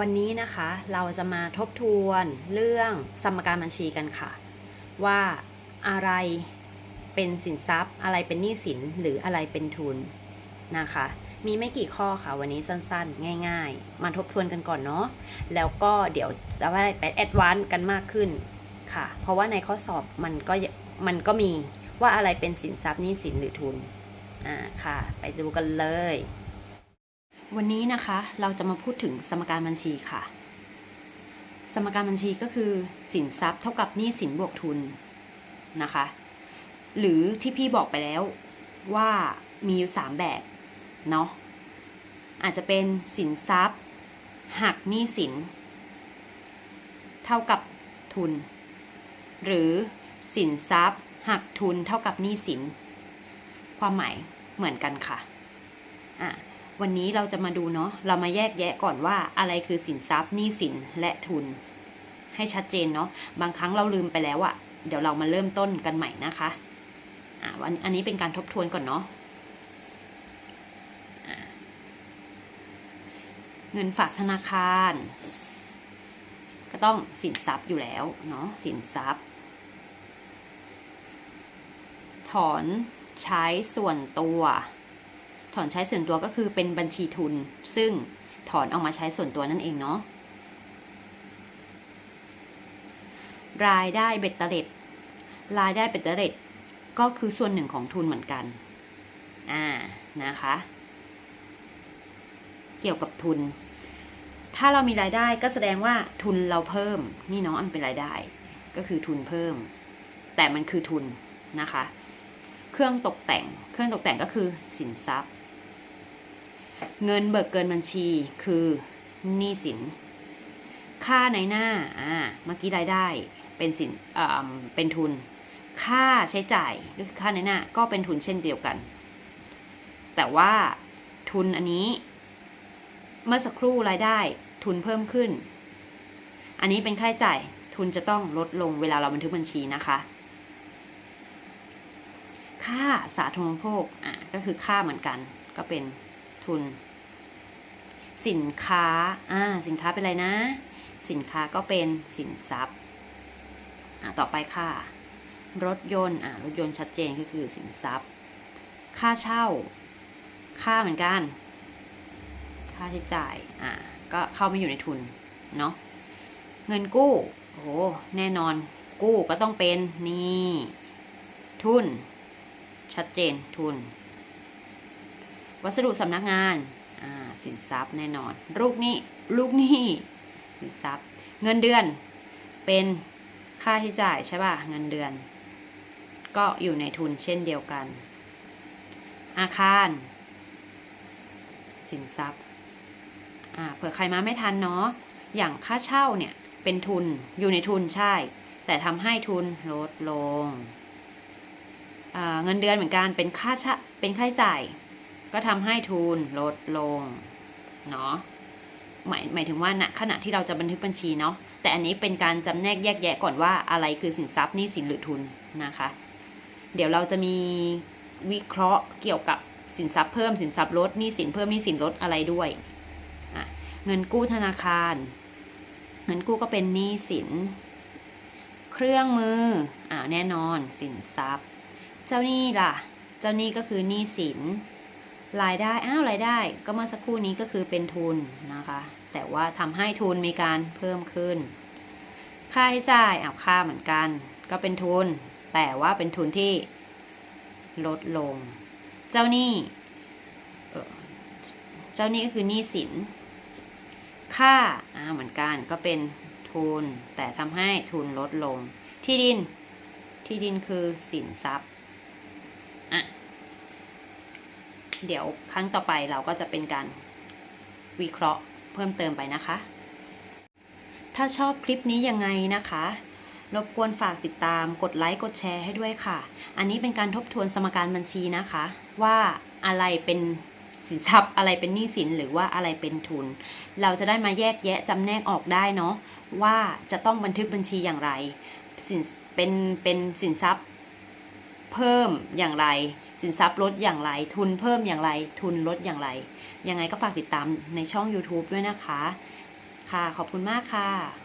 วันนี้นะคะเราจะมาทบทวนเรื่องสมการบัญชีกันค่ะ ว่าอะไรเป็นสินทรัพย์ อะไรเป็นหนี้สินหรืออะไรเป็นทุนนะคะ มีไม่กี่ข้อค่ะวันนี้สั้นๆ ง่าย ๆ มาทบทวนกันก่อนเนาะแล้วก็เดี๋ยวจะไปแอดวานซ์กันมากขึ้นค่ะ เพราะว่าในข้อสอบมันก็มันก็มีว่าอะไรเป็นสินทรัพย์หนี้สินหรือทุนอ่าค่ะ ไปดูกันเลย วันนี้นะคะเราจะมาพูดถึงสมการบัญชีค่ะ สมการบัญชีก็คือสินทรัพย์เท่ากับหนี้สินบวกทุนนะคะ หรือที่พี่บอกไปแล้วว่ามีอยู่ 3 แบบเนาะอาจจะเป็นสินทรัพย์หักหนี้สิน เท่ากับทุน หรือสินทรัพย์หักทุนเท่ากับหนี้สิน ความหมายเหมือนกันค่ะอะ วันนี้เราจะมาดูเนาะเรามาแยกแยะก่อนว่าอะไรคือสินทรัพย์หนี้สินและทุน ให้ชัดเจนเนาะบางครั้งเราลืมไปแล้วอะเดี๋ยวเรามาเริ่มต้นกันใหม่นะคะอ่าวันอันนี้เป็นการทบทวนก่อนเนาะเงินฝากธนาคาร ก็ต้องสินทรัพย์อยู่แล้วเนาะสินทรัพย์ ถอนใช้ส่วนตัว ถอนใช้ส่วนตัวก็คือเป็นบัญชีทุน ซึ่งถอนออกมาใช้ส่วนตัวนั่นเองเนาะรายได้เบ็ดเตล็ดรายได้เบ็ดเตล็ดก็คือส่วนหนึ่งของทุนเหมือนกัน อ่า นะคะ เกี่ยวกับทุน ถ้าเรามีรายได้ก็แสดงว่าทุนเราเพิ่ม นี่เนาะอันเป็นรายได้ ก็คือทุนเพิ่ม แต่มันคือทุนนะคะ เครื่องตกแต่ง เครื่องตกแต่งก็คือสินทรัพย์ เงินเบิกเกินบัญชีคือหนี้สิน ค่าในหน้าอ่าเมื่อกี้รายได้เป็นสินอ่าเป็นทุน ค่าใช้จ่ายก็คือค่าในหน้าก็เป็นทุนเช่นเดียวกัน แต่ว่าทุนอันนี้ เมื่อสักครู่รายได้ทุนเพิ่มขึ้น อันนี้เป็นค่าใช้จ่ายทุนจะต้องลดลงเวลาเราบันทึกบัญชีนะคะ ค่าสาธารณูปโภคอะก็คือค่าเหมือนกันก็เป็น ทุน สินค้าอ่าสินค้าเป็นอะไรนะ สินค้าก็เป็นสินทรัพย์อะต่อไปค่ะ รถยนต์อะรถยนต์ชัดเจนก็คือสินทรัพย์ ค่าเช่า ค่าเหมือนกัน ค่าใช้จ่ายอะก็เข้ามาอยู่ในทุนเนาะเงินกู้โอ้แน่นอนกู้ก็ต้องเป็นนี่ ทุน ชัดเจนทุน วัสดุสำนักงานสินทรัพย์แน่นอน ลูกนี้ลูกนี้สินทรัพย์ เงินเดือนเป็นค่าใช้จ่ายใช่ป่ะเงินเดือน ก็อยู่ในทุนเช่นเดียวกัน อาคาร สินทรัพย์เผื่อใครมาไม่ทันเนาะอย่างค่าเช่าเนี่ย เป็นทุนอยู่ในทุนใช่ แต่ทำให้ทุนลดลงเงินเดือนเหมือนกันเป็นค่าชะเป็นค่าใช้จ่าย ก็ทำให้ทุนลดลงเนาะหมายหมายถึงว่าณขณะที่เราจะบันทึกบัญชีเนาะแต่อันนี้เป็นการจำแนกแยกแยะก่อนว่าอะไรคือสินทรัพย์นี้สินหรือทุนนะคะ เดี๋ยวเราจะมีวิเคราะห์เกี่ยวกับสินทรัพย์เพิ่มสินทรัพย์ลดนี้สินเพิ่มนี้สินลดอะไรด้วยเงินกู้ธนาคาร เงินกู้ก็เป็นหนี้สิน เครื่องมืออ่าแน่นอนสินทรัพย์ เจ้าหนี้ล่ะ เจ้าหนี้ก็คือหนี้สิน รายได้ อ้าวรายได้ ก็เมื่อสักครู่นี้ก็คือเป็นทุนนะคะ แต่ว่าทำให้ทุนมีการเพิ่มขึ้น ค่าใช้จ่ายอ้าวค่าเหมือนกัน ก็เป็นทุน แต่ว่าเป็นทุนที่ลดลง เจ้าหนี้เจ้าหนี้ก็คือหนี้สิน ค่าอ่าเหมือนกันก็เป็นทุน แต่ทำให้ทุนลดลง ที่ดิน ที่ดินคือสินทรัพย์อะ เดี๋ยวครั้งต่อไปเราก็จะเป็นการวิเคราะห์เพิ่มเติมไปนะคะ ถ้าชอบคลิปนี้ยังไงนะคะ รบกวนฝากติดตามกดไลค์กดแชร์ให้ด้วยค่ะ อันนี้เป็นการทบทวนสมการบัญชีนะคะ ว่าอะไรเป็นสินทรัพย์อะไรเป็นหนี้สินหรือว่าอะไรเป็นทุน เราจะได้มาแยกแยะจำแนกออกได้เนาะว่าจะต้องบันทึกบัญชีอย่างไรสินเป็นเป็นสินทรัพย์ เพิ่มอย่างไร สินทรัพย์ลดอย่างไร ทุนเพิ่มอย่างไร ทุนลดอย่างไร ยังไงก็ฝากติดตามในช่อง YouTube ด้วยนะคะ ค่ะ ขอบคุณมากค่ะ